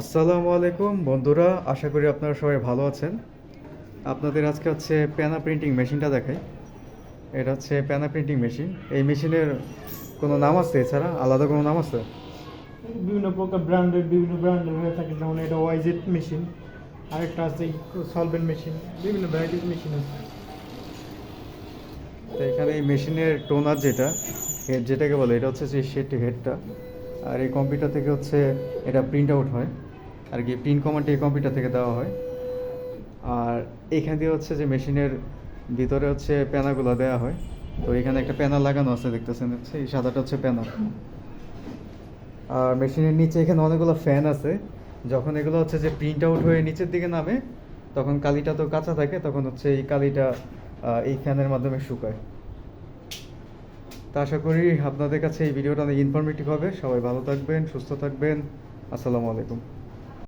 আসসালামু আলাইকুম বন্ধুরা। আশা করি আপনারা সবাই ভালো আছেন। আপনাদের আজকে হচ্ছে প্যানা প্রিন্টিং মেশিনটা দেখাই। এটা হচ্ছে প্যানা প্রিন্টিং মেশিন এই মেশিনের কোনো নাম আছে এছাড়া? আলাদা কোনো নাম আছে? বিভিন্ন প্রকার ব্র্যান্ডের বিভিন্ন ব্র্যান্ডের হয়ে থাকে। যেমন এটা ওয়াইজেট মেশিন আরেকটা আছে সলভেন্ট মেশিন বিভিন্ন ভ্যারাইটিস মেশিন আছে। তো এখানে এই মেশিনের টোনার যেটা হেড যেটাকে বলে এটা হচ্ছে যে সেট হেডটা আর এই কম্পিউটার থেকে হচ্ছে এটা প্রিন্ট আউট হয়। আর কি প্রিন্ট কমান্ড এই কম্পিউটার থেকে দেওয়া হয়। আর এখান দিয়ে হচ্ছে যে মেশিনের ভিতরে হচ্ছে প্যানাগুলো দেওয়া হয়। তো এখানে একটা প্যানার লাগানো আছে, দেখতেছেন? হচ্ছে এই সাদাটা হচ্ছে প্যানার আর মেশিনের নিচে এখানে অনেকগুলো ফ্যান আছে। যখন এগুলো হচ্ছে যে প্রিন্ট আউট হয়ে নিচের দিকে নামে, তখন কালিটা তো কাঁচা থাকে, তখন হচ্ছে এই কালিটা এই ফ্যানের মাধ্যমে শুকায়। তা আশা করি আপনাদের কাছে এই ভিডিওটা অনেক ইনফরমেটিভ হবে। সবাই ভালো থাকবেন, সুস্থ থাকবেন। আসসালামু আলাইকুম।